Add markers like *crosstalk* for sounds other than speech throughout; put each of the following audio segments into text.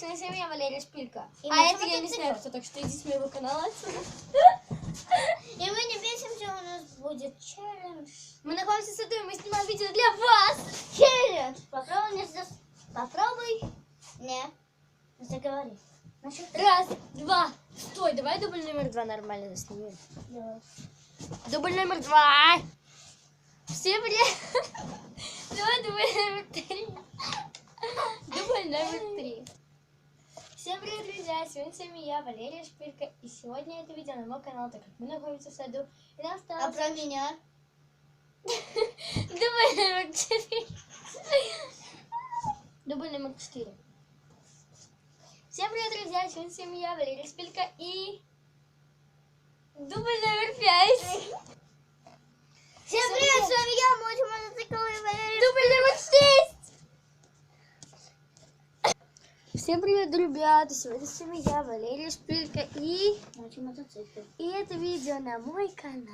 с вами я, Валерия Шпилька. И а это я не знаю кто, так что иди с моего канала отсюда. И мы не бесимся, у нас будет челлендж. Мы находимся в саду, и мы снимаем видео для вас. Челлендж! Попробуй не зас... Попробуй не заговори. Раз, два. Стой, давай дубль номер два нормально снимем. Давай. Дубль номер два. Всем привет. *laughs* Давай дубль номер три. Дубль номер три. Всем привет, друзья! Сегодня с вами я, Валерия Шпилька. И сегодня это видео на мой канал, так как мы находимся в саду. И нам А осталось про меня? *laughs* дубль номер четыре. Дубль номер четыре. Всем привет, друзья! Сегодня с вами я, Валерия Шпилька. И дубль номер пять. Всем привет, с вами я, Мотя Мотоцикл и Валерия. Дубль номер шесть. Всем привет, ребята! Сегодня с вами я, Валерия Шпилька. И, и это видео на мой канал.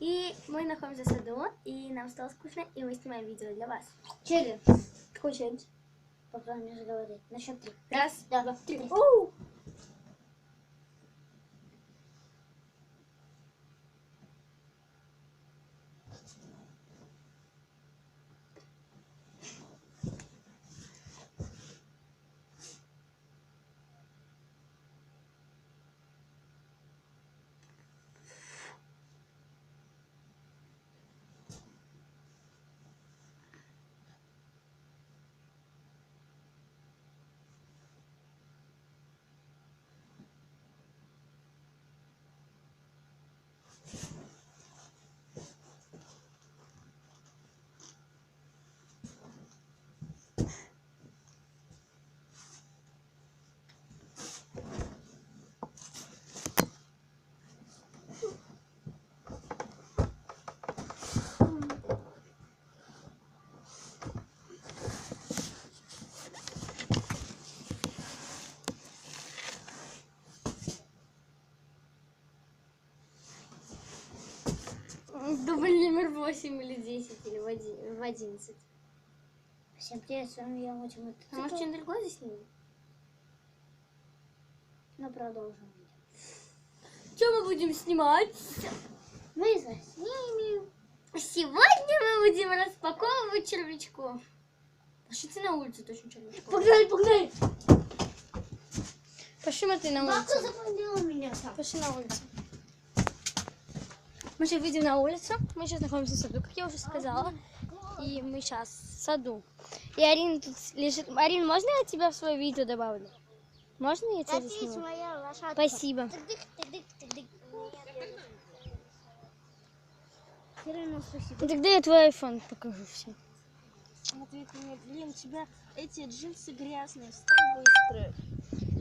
И мы находимся в саду, и нам стало скучно, и мы снимаем видео для вас. Челлендж. Какой челлендж? Попробуй не заговорить. На счет три. Раз, два, три. Дубль номер восемь или десять, или в один- в одиннадцать. Всем привет, с вами я, Мотя А может, что-нибудь другое заснимем? Ну, продолжим. Что мы будем снимать? Мы заснимем. Сегодня мы будем распаковывать червячков. Пошлите на улицу точно червячков. Погнали, погнали. Пошли, Матвей, на Бабка улицу. запомнила меня. Пошли на улицу. Мы сейчас выйдем на улицу. Мы сейчас находимся в саду, как я уже сказала. И мы сейчас в саду. И Арина тут лежит. Арин, можно я тебя в свое видео добавлю? Можно я тебя засниму? моя лошадка. Спасибо. Ну, Тогда я твой iPhone покажу всем. Матвей, мне, блин, у тебя эти джинсы грязные, встань быстро.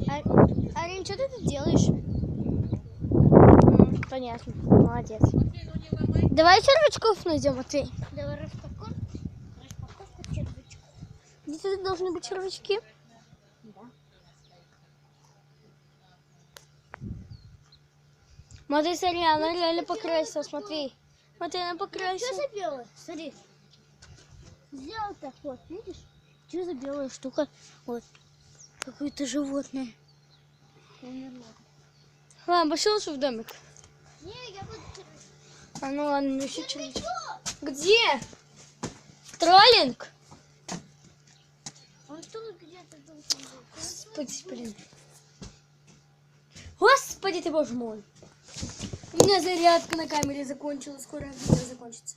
А- Арин, что ты тут делаешь? Понятно. Молодец. Давай червячков найдем, Матвей. Давай распаковку. Червячков. Где тут должны быть червячки? Да. Смотри, смотри, она реально покрасилась, Матвей. Матвей, она Что покрасилась. за белое? Смотри. Сделал так вот, видишь? Что за белая штука? Вот. Какое-то животное. Ладно, пошел в домик. Не, я буду А ну ладно, еще червячки. Где? Троллинг? Он тут где-то должен быть. Господи, блин. Господи ты, боже мой. У меня зарядка на камере закончилась. Скоро видео закончится.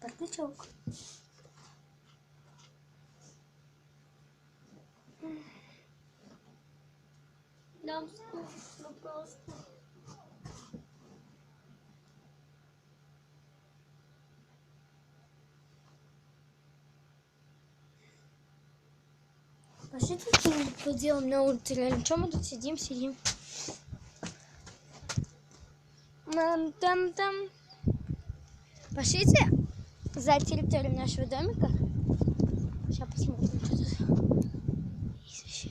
Бардачок. Нам скучно просто. Пошлите что-нибудь поделаем на улице. Реально, что мы тут сидим, сидим? Мам, там, там. Пошлите за территорию нашего домика. Сейчас посмотрим, что тут. Есть вообще.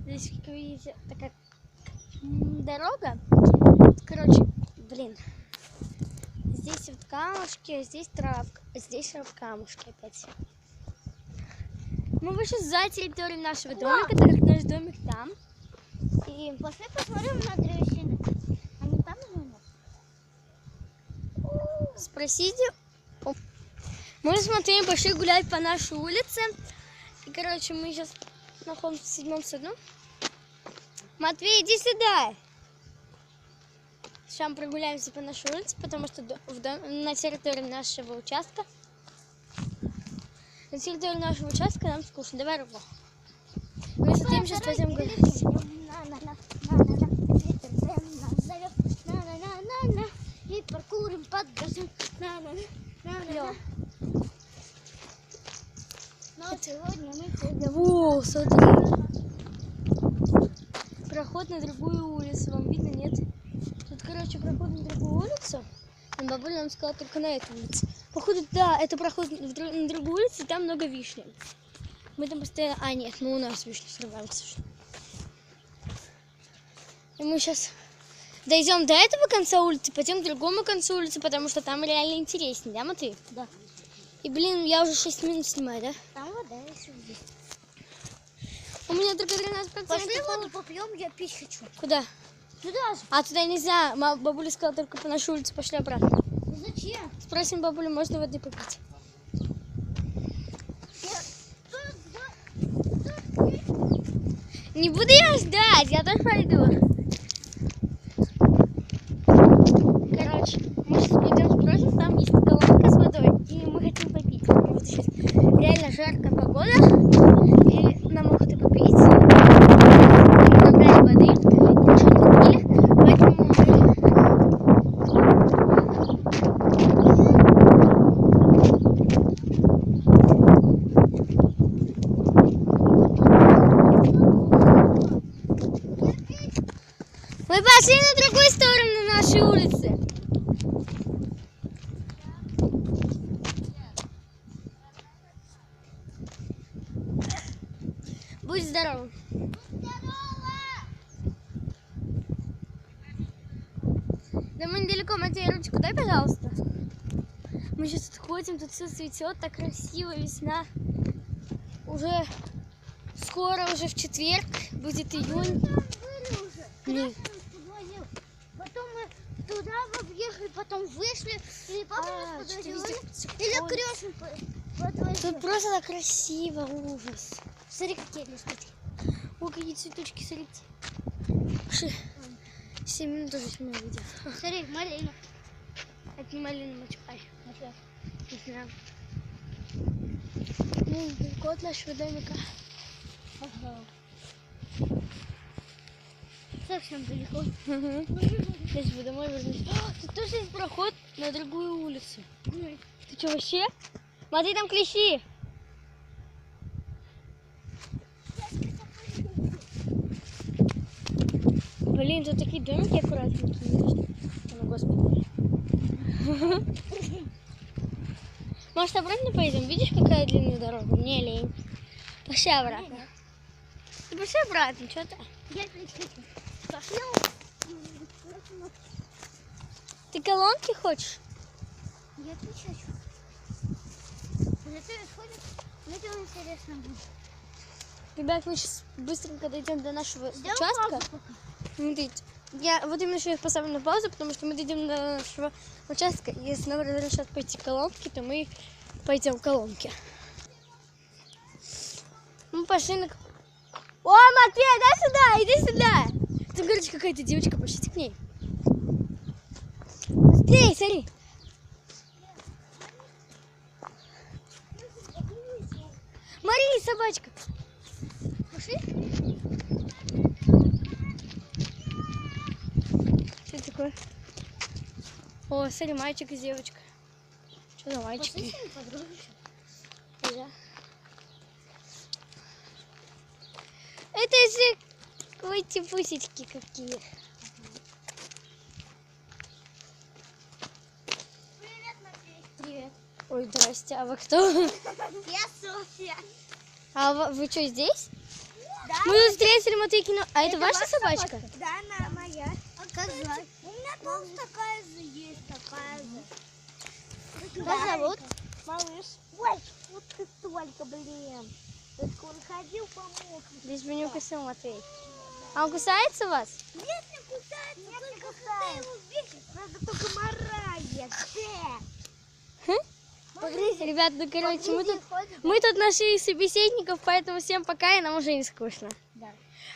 Здесь, как вы видите, такая дорога. Короче, блин. Здесь вот камушки, а здесь травка. а Здесь камушки опять. Мы вышли за территорию нашего домика, так как наш домик там. И Пошли посмотрим на древесины. Они там или нет? спросите. Мы смотрим, пошли гулять по нашей улице. И, короче, мы сейчас находимся в седьмом саду. Матвей, иди сюда. Сейчас мы прогуляемся по нашей улице, потому что в дом- на территории нашего участка на цих до нашего участка нам скучно. Давай руку. Мы с этим сейчас твоим говорим. И паркурим под газом. На -на -на. Но сегодня мы пойдем. Во, смотри. Проход на другую улицу. Вам видно, нет? Тут, короче, проход на другую улицу. Но бабуля нам сказала только на эту улицу. Походу, да, это проход на другую улицу, и там много вишни. Мы там постоянно... А, нет, мы у нас вишню срываем, к сожалению. И мы сейчас дойдем до этого конца улицы, пойдем к другому концу улицы, потому что там реально интереснее, да, Матвей? Да. И, блин, я уже 6 минут снимаю, да? Там вода еще здесь. У меня только 13%. Пошли воду попьем, я пить хочу. Куда? Туда же. А туда нельзя. Бабуля сказала только по нашей улице пошли обратно. Ну Зачем? Спросим бабулю, можно воды попить. Не буду я ждать, я тоже пойду. Короче, мы сейчас пойдем спросим, там есть колонка с водой, и мы хотим попить. Реально жаркая погода, и нам охота попить. Мы набрали воды, ничего не купили, поэтому мы Мы пошли на другую сторону нашей улицы. Будь здоров. Да мы недалеко, Матвей, ручку дай, пожалуйста. Мы сейчас отходим, тут все цветет, так красиво, весна. Уже скоро, уже в четверг, будет июнь. были уже. Нет. Красный нас подвозил. Потом мы туда въехали, потом вышли. Или папа А, нас везде Или, крестный по- подвозил. Тут просто красиво, ужас. Смотри, какие листочки. Ой, какие цветочки, смотрите. Пошли. 7 минут уже снимаю видео. Смотри, малина. Это не малина мочкай. Не знаю. Ну, далеко от нашего домика. Совсем далеко. Сейчас бы домой вернусь. О, тут тоже есть проход на другую улицу. Ты что, вообще? Смотри, там клещи. Блин, тут такие домики аккуратненькие. О, господи. Может, обратно поедем? Видишь, какая длинная дорога? Мне лень. Пошли обратно. Ты пошли обратно, что ты? Я. Ты колонки хочешь? Я. Зато исходит. Интересно будет. Ребят, мы сейчас быстренько дойдем до нашего Сделай участка. Смотрите, я вот именно сейчас поставлю на паузу, потому что мы дойдем до нашего участка. Если нам разрешат пойти к колонке, то мы пойдем к колонке. Мы пошли на... О, Матвей, дай сюда, иди сюда. Там, короче, какая-то девочка, пошлите к ней. Быстрее, смотри. Мария, собачка. Пошли. Что это такое? О, смотри, мальчик и девочка. Что за мальчики? ними подружимся. Это же какие пусечки какие. Привет, Матвей. Привет. Ой, здрасте, а вы кто? Я Софья. А вы, вы что, здесь? Да? Мы тут встретили Матвейкину. А это, ваша собачка? Да, она моя. А как звать? У меня тоже такая же есть, такая же. Как зовут? Малыш. Ой, вот ты только, блин. Ты ходил, помог. Бы не укусил Матвей. А он кусается вас? Нет, не кусается, только когда его бесит, надо только морает. Ребят, ну короче, мы тут, мы тут нашли собеседников, поэтому всем пока, и нам уже не скучно. Да.